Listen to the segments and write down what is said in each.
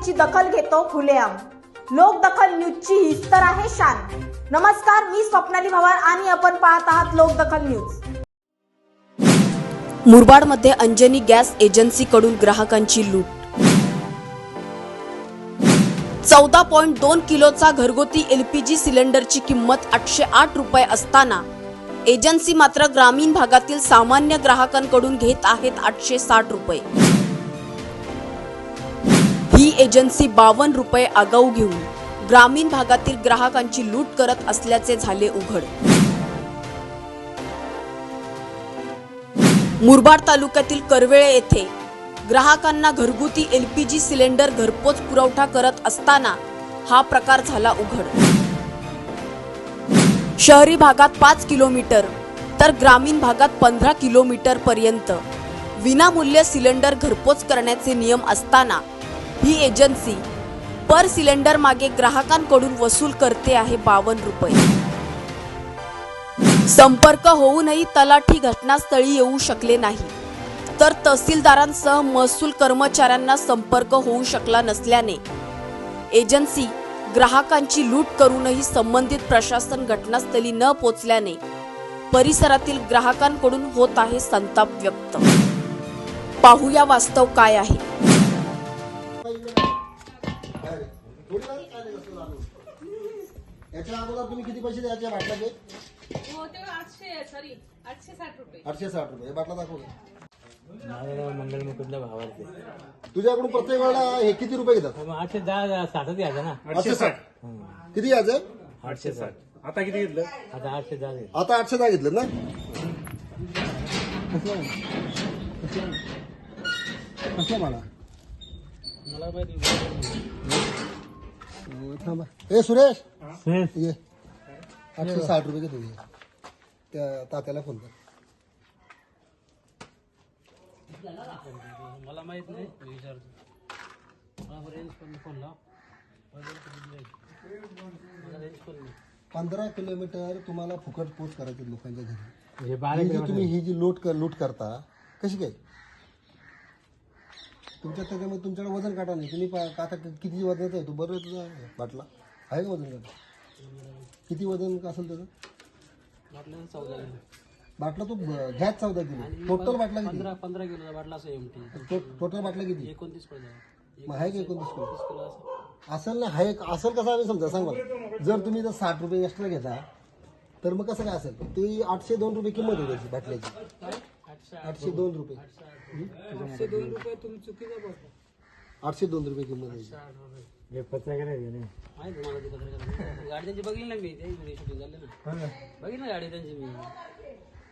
समस्येची दखल घेतो खुलेआम लोकदखल न्यूजची हीच तर आहे शान. नमस्कार मी स्वप्नाली भवार आणि आपण पाहत आहात लोकदखल न्यूज. मुरबाडमध्ये अंजनी गॅस एजन्सीकडून ग्राहकांची लूट. चौदा पॉइंट दोन किलोचा घरगुती एलपीजी सिलेंडरची किंमत आठशे आठ रुपये असताना एजन्सी मात्र ग्रामीण भागातील सामान्य ग्राहकांकडून घेत आहेत आठशे साठ रुपये. एजन्सी बावन्न रुपये आगाऊ घेऊन ग्रामीण भागातील ग्राहकांची लूट करत असल्याचे झाले उघड. मुरबाड तालुक्यातील करवेळे येथे ग्राहकांना घरगुती एलपीजी सिलेंडर घरपोच पुरवठा करत असताना हा प्रकार झाला उघड. शहरी भागात पाच किलोमीटर तर ग्रामीण भागात पंधरा किलोमीटर पर्यंत विनामूल्य सिलेंडर घरपोच करण्याचे नियम असताना ही एजन्सी पर सिलेंडर मागे ग्राहकांकडून वसूल करते आहे बावन्न रुपये. संपर्क होऊनही तलाठी घटनास्थळी येऊ शकले नाही. तर तहसीलदारांसह महसूल कर्मचाऱ्यांना संपर्क होऊ शकला नसल्याने एजन्सी ग्राहकांची लूट करूनही संबंधित प्रशासन घटनास्थळी न पोचल्याने परिसरातील ग्राहकांकडून होत आहे संताप व्यक्त. पाहूया वास्तव काय आहे. याच्या अगोदर तुम्ही किती पैसे द्यायचे बाटलाचे हो ते आठशे साठ रुपये. आठशे साठ रुपये. हे बाटला दाखव. मंगल मुकुंदला भावाचे तुझ्याकडून प्रत्येक वेळेला हे किती रुपये घेतात? मग आठशे दहा साठच घ्यायचं ना? आठशे साठ. किती घ्यायचं? आठशे साठ. आता किती घेतलं? आता आठशे दहा घे. आता आठशे दहा घेतलं ना? कसं मला? थांबा ए सुरेश! सुरेश, ये आठशे साठ रुपये घेतो ये. त्या तात्याला फ़ोन कर. मला माहित नाही मी विचारतो. मला रेंज करून फ़ोन लाव. मला रेंज करून पंधरा किलोमीटर तुम्हाला फुकट करायचे लोकांच्या घरी. किलोमीटर. तुम्ही ही जी लूट कर लूट करता कशी काय? तुमच्या त्याच्यामध्ये तुमच्याकडे वजन काटा नाही. तुम्ही पा- काटा किती वजनाचा आहे तू बरं तुझा बाटला. आहे का वजन काटा? किती वजन असेल त्याचं? बाटला चौदा किलो. बाटला तू घ्याच चौदा किलो. टोटल बाटला किती? पंधरा पंधरा किलोचा बाटला असं एमटी टो- टोटल बाटला किती? एकोणतीस मग आहे का एकोणतीस किलो? किलो असं. असेल ना आहे असेल कसं आम्ही समजा सांग. मला जर तुम्ही जर साठ रुपये एक्स्ट्रा घेता तर मग कसं काय असेल? ती आठशे दोन रुपये किंमत आहे त्याची बाटल्याची. आठशे दोन रुपये. आठशे दोन रुपये तुम्ही चुकीचा बोलता आठशे दोन रुपये किंमत आहे. हे पत्रकार ती पत्रकार गाडी त्यांची ना मी. ते शूटिंग झाले ना. बघितली ना गाडी त्यांची मी.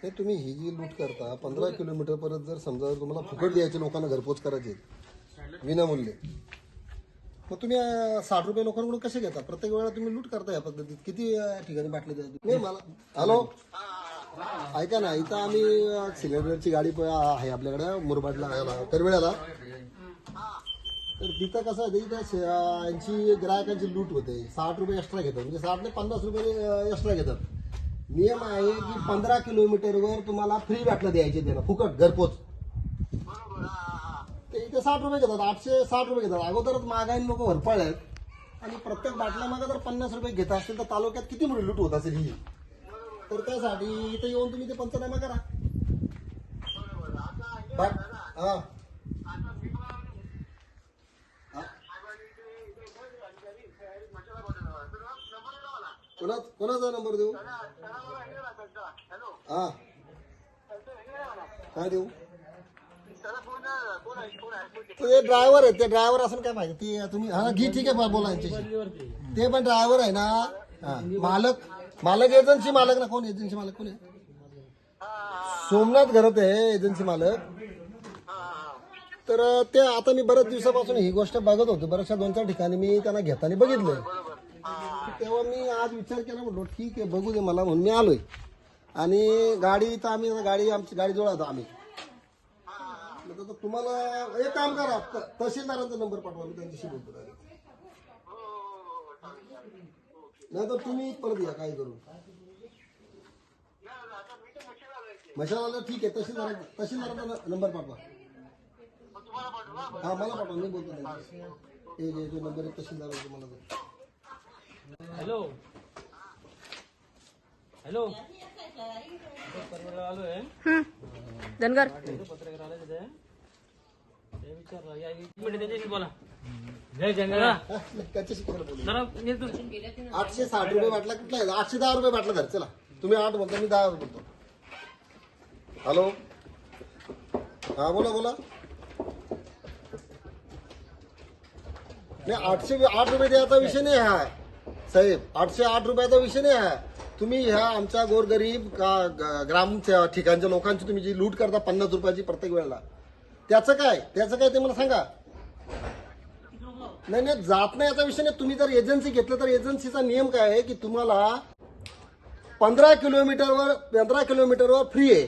हे तुम्ही ही जी लूट करता पंधरा किलोमीटर परत जर समजा तुम्हाला फुकट द्यायचे लोकांना घरपोच करायचे विनामूल्य. मग तुम्ही अं, साठ रुपये लोकांकडून कसे घेता? प्रत्येक वेळेला तुम्ही लूट करता या पद्धतीत. किती अं, ठिकाणी बाटले द्या नाही मला हॅलो? ऐका ना इथं आम्ही सिलेंडरची गाडी प- आहे आपल्याकडे मुरबाडला याला, करवेळ्याला तर तिथं कसं आहे इथं श- यांची ग्राहकांची लूट होते. साठ रुपये एक्स्ट्रा घेतात. म्हणजे साठ ते पन्नास रुपये एक्स्ट्रा घेतात. नियम आहे की पंधरा किलोमीटरवर तुम्हाला फ्री बाटलं द्यायचे त्यांना फुकट घरपोच. ते इथे साठ रुपये घेतात आठशे साठ रुपये घेतात. अगोदरच महागाई लोक भरपाळ आहेत. आणि प्रत्येक बाटल्यामागे जर पन्नास रुपये घेत असतील तर तालुक्यात किती मोठी लूट होत असेल ही? तर त्यासाठी इथे येऊन तुम्ही ते पंचनामा करा. बाट हा. कोणा कोणाचा नंबर देऊ? हा. काय देऊ? ते ड्रायव्हर आहे ते ड्रायव्हर असं काय माहिती? ते तुम्ही हा घे ठीक आहे बा- बोला यांच्याशी. ते पण ड्रायव्हर आहे ना? हा, मालक? मालक एजन्सी मालक ना कोण एजन्सी मालक कोण आहे? सोमनाथ घरात आहे एजन्सी मालक. तर ते आता मी बऱ्याच दिवसापासून ही गोष्ट बघत होतो. बऱ्याचशा दोन चार ठिकाणी मी त्यांना घेताना बघितलं तेव्हा मी आज विचार केला म्हटलो ठीक आहे बघू दे मला म्हणून मी आलोय. आणि गाडी तर आम्ही गाडी आमची गाडी जोडा आम्ही. म्हटलं तर तुम्हाला एक काम करा त- तहसीलदारांचा नंबर पाठवा मी त्यांच्याशी बोलतो direct. नाही तर तुम्ही परत या काय करू. मशाला ठीक आहे तहसीलदार तहसीलदारांचा न- नंबर पाठवा. हा मला पाठवा मी बोलतो त्यांच्याशी. हे जे जो नंबर आहे तहसीलदार आहे तुम्हाला देतो. हॅलो. हॅलो. पत्रकार आलोय धनगर. पत्रकार आले तिथे ते विचारलं. या एक मिनिट त्यांच्याशी बोला. जय जंगला त्याच्याशी खरं बोलू. जरा ये तू आठशे साठ रुपये बाटला कुठला आहे? आठशे दहा रुपये बाटला धर चला तुम्ही आठ बोलता मी दहा बोलतो. हॅलो? हा बोला बोला. नाही आठशे आठ रुपये द्यायचा विषय नाही हा. साहेब आठशे आठ रुपयाचा विषय नाही हा. तुम्ही ह्या आमच्या गोरगरीब गा- ग्राम ठिकाणच्या लोकांची तुम्ही जी लूट करता पन्नास रुपयाची प्रत्येक वेळेला त्याचं काय? त्याचं काय ते मला सांगा. नाही नाही जात नाही याचा विषय नाही. तुम्ही जर एजन्सी घेतलं तर एजन्सीचा नियम काय आहे की तुम्हाला पंधरा किलोमीटरवर पंधरा किलोमीटरवर फ्री आहे.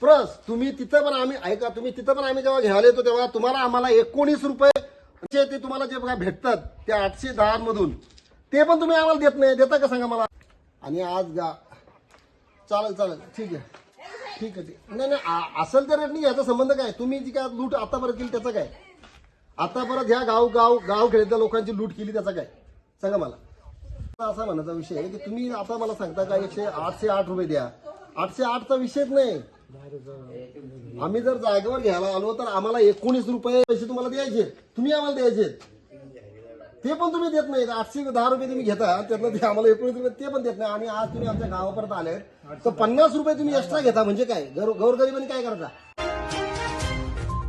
प्लस तुम्ही तिथं पण आम्ही ऐका तुम्ही तिथं पण आम्ही जेव्हा घ्यायला येतो तेव्हा तुम्हाला आम्हाला एकोणीस रुपये जे ते तुम्हाला जे काय भेटतात ते आठशे दहामधून ते पण तुम्ही आम्हाला देत नाही. देता का सांगा मला? आणि आज गा चालेल चालेल. ठीक आहे. ठीक आहे ठीक. आहे. नाही नाही असेल तर रेट नाही याचा संबंध काय? तुम्ही जी काय लूट आतापर्यंत केली त्याचं काय? आता परत ह्या गाव गाव गाव खेळत्या लोकांची लूट केली त्याचा काय? सांगा मला. असा म्हणायचा विषय आहे की तुम्ही आता मला सांगता का एकशे आठशे आठ रुपये द्या? आठशे आठचा विषयच नाही. आम्ही जर जागेवर घ्यायला आलो तर आम्हाला एकोणीस रुपये पैसे तुम्हाला द्यायचे तुम्ही आम्हाला द्यायचे ते पण तुम्ही देत नाही आठशे दहा रुपये तुम्ही घेता त्यातलं ते आम्हाला एकोणीस रुपये ते पण देत नाही. आणि आज तुम्ही आमच्या गावापर्यंत आले तर पन्नास रुपये तुम्ही एक्स्ट्रा घेता म्हणजे काय? गौर- गोरगरिबांनी काय करता?